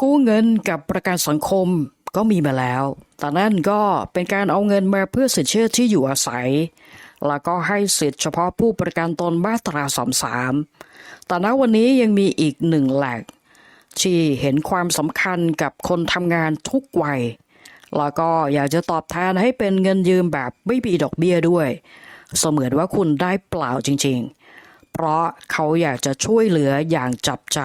กู้เงินกับประกันสังคมก็มีมาแล้ว แต่นั่นก็เป็นการเอาเงินมาเพื่อสินเชื่อที่อยู่อาศัย แล้วก็ให้สิทธิ์เฉพาะผู้ประกันตนมาตราสามสามแต่ณวันนี้ยังมีอีกหนึ่งแหลกที่เห็นความสำคัญกับคนทำงานทุกวัย แล้วก็อยากจะตอบแทนให้เป็นเงินยืมแบบไม่มีดอกเบี้ยด้วย เสมือนว่าคุณได้เปล่าจริงๆ เพราะเขาอยากจะช่วยเหลืออย่างจับใจ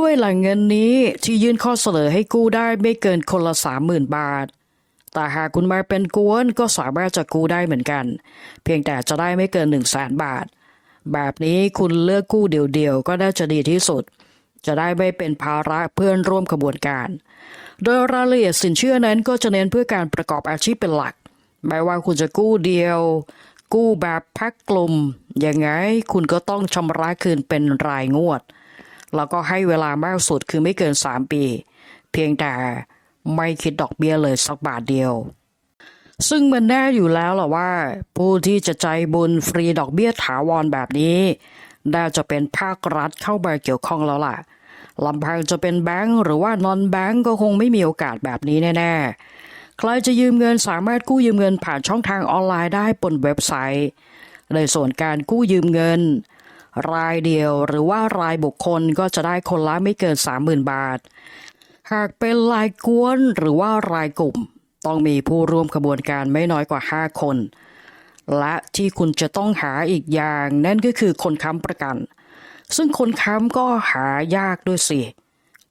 ด้วยหล่งเงินนี้ที่ยื่นข้อเสนอให้กู้ได้ไม่เกินคนละสามหมื่นบาท แต่หากคุณมาเป็นกวนก็สามารถจะกู้ได้เหมือนกัน เพียงแต่จะได้ไม่เกิน1นึ่งแสนบาท แบบนี้คุณเลือกกู้เดี่ยวๆ ก็น่าจะดีที่สุด จะได้ไม่เป็นภาระเพื่อนร่วมขบวนการ โดยรายละเอียดสินเชื่อนั้นก็จะเน้นเพื่อการประกอบอาชีพเป็นหลัก ไม่ว่าคุณจะกู้เดียว กู้แบบแพ็กกลุ่มยังไงคุณก็ต้องชำระคืนเป็นรายงวด แล้วก็ให้เวลามากสุดคือไม่เกิน 3 ปี เพียงแต่ไม่คิดดอกเบี้ยเลยสักบาทเดียว ซึ่งมันแน่อยู่แล้วล่ะว่า ผู้ที่จะใจบุญฟรีดอกเบี้ยถาวรแบบนี้น่าจะเป็นภาครัฐเข้ามาเกี่ยวข้องแล้วล่ะลำพังจะเป็นแบงก์หรือว่านอนแบงก์ก็คงไม่มีโอกาสแบบนี้แน่ๆ ใครจะยืมเงินสามารถกู้ยืมเงินผ่านช่องทางออนไลน์ได้บนเว็บไซต์ ในส่วนการกู้ยืมเงิน รายเดียวหรือว่ารายบุคคลก็จะได้คนละไม่เกิน 30,000 บาท หากเป็นรายกวนหรือว่ารายกลุ่ม ต้องมีผู้ร่วมขบวนการไม่น้อยกว่า 5 คน และที่คุณจะต้องหาอีกอย่างนั่นก็คือคนค้ำประกัน ซึ่งคนค้ำก็หายากด้วยสิ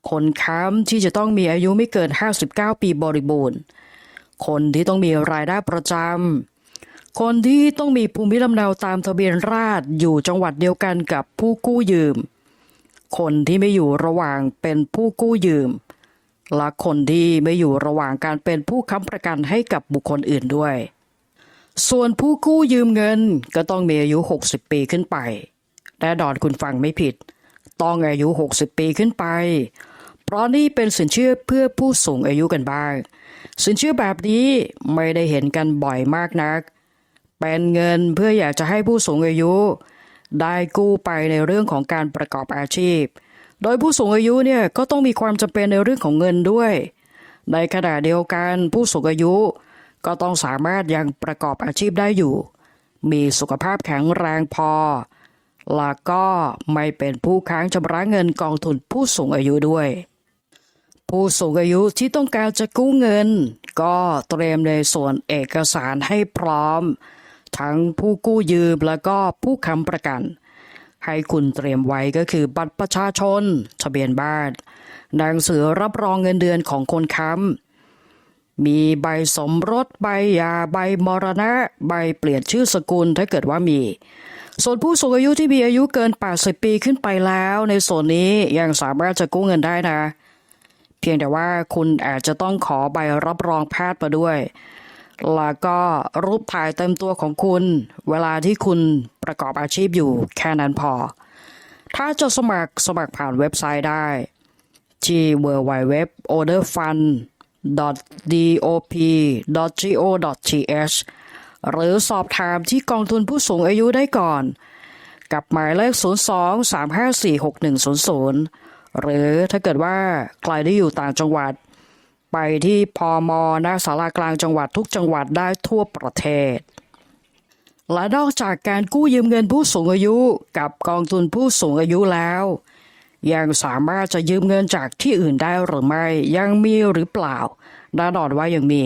คนค้ำที่จะต้องมีอายุไม่เกิน 59 ปีบริบูรณ์ คนที่ต้องมีรายได้ประจำ คนที่ต้องมีภูมิลำเนาตามทะเบียนราษฎร์อยู่จังหวัดเดียวกันกับผู้กู้ยืม คนที่ไม่อยู่ระหว่างเป็นผู้กู้ยืม และคนที่ไม่อยู่ระหว่างการเป็นผู้ค้ำประกันให้กับบุคคลอื่นด้วย ส่วนผู้กู้ยืมเงินก็ต้องมีอายุ 60 ปีขึ้นไปแน่นอนคุณฟังไม่ผิด ต้องอายุ 60 ปีขึ้นไป เพราะนี่เป็นสินเชื่อเพื่อผู้สูงอายุกันบ้าง สินเชื่อแบบนี้ไม่ได้เห็นกันบ่อยมากนัก เป็นเงินเพื่ออยากจะให้ผู้สูงอายุ ได้กู้ไปในเรื่องของการประกอบอาชีพ โดยผู้สูงอายุเนี่ยก็ต้องมีความจำเป็นในเรื่องของเงินด้วย ในขณะเดียวกันผู้สูงอายุ ก็ต้องสามารถยังประกอบอาชีพได้อยู่ มีสุขภาพแข็งแรงพอ แล้วก็ไม่เป็นผู้ค้างชำระเงินกองทุนผู้สูงอายุด้วย ผู้สูงอายุที่ต้องการจะกู้เงิน ก็เตรียมในส่วนเอกสารให้พร้อม ทั้งผู้กู้ยืมแล้วก็ผู้ค้ำประกัน ให้คุณเตรียมไว้ก็คือบัตรประชาชน ทะเบียนบ้านหนังสือรับรองเงินเดือนของคนค้ำมีใบสมรสใบยาใบมรณะ ใบเปลี่ยนชื่อสกุลถ้าเกิดว่ามี ส่วนผู้สูงอายุที่มีอายุเกิน 80 ปีขึ้นไปแล้ว ในส่วนนี้ยังสามารถจะกู้เงินได้นะ เพียงแต่ว่าคุณอาจจะต้องขอใบรับรองแพทย์มาด้วย แล้วก็รูปถ่ายเต็มตัวของคุณ เวลาที่คุณประกอบอาชีพอยู่แค่นั้นพอ ถ้าจะสมัครสมัครผ่านเว็บไซต์ได้ ที่ www.orderfund.dop.go.th หรือสอบถามที่กองทุนผู้สูงอายุได้ก่อน กับหมายเลข 02-354-6100 หรือถ้าเกิดว่าใครที่อยู่ต่างจังหวัด ไปที่พอมหน้สารากลางจังหวัดทุกจังหวัดได้ทั่วประเทศ และนอกจากการกู้ยืมเงินผู้สูงอายุกับกองทุนผู้สูงอายุแล้ว ยังสามารถจะยืมเงินจากที่อื่นได้หรือไม่ยังมีหรือเปล่าแน่นอนว่ายังมี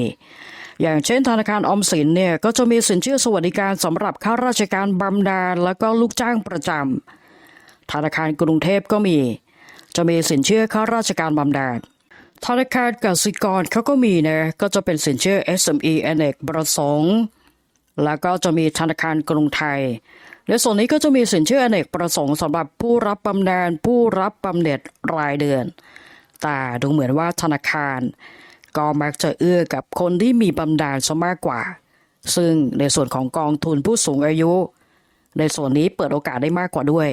อย่างเช่นธนาคารออมสินเนี่ยก็จะมีสินเชื่อสวัสดิการสำหรับข้าราชการบำนาญและก็ลูกจ้างประจำธนาคารกรุงเทพก็มี จะมีสินเชื่อข้าราชการบำนาญ ธนาคารกสิกรเขาก็มีนะก็จะเป็นสินเชื่อ SME อเนกประสงค์แล้วก็จะมีธนาคารกรุงไทย และส่วนนี้ก็จะมีสินเชื่ออเนกประสงค์สำหรับผู้รับบำนาญผู้รับบำเหน็จรายเดือน แต่ดูเหมือนว่าธนาคาร ก็มักจะเอื้อกับคนที่มีบำนาญซะมากกว่า ซึ่งในส่วนของกองทุนผู้สูงอายุ ในส่วนนี้เปิดโอกาสได้มากกว่าด้วย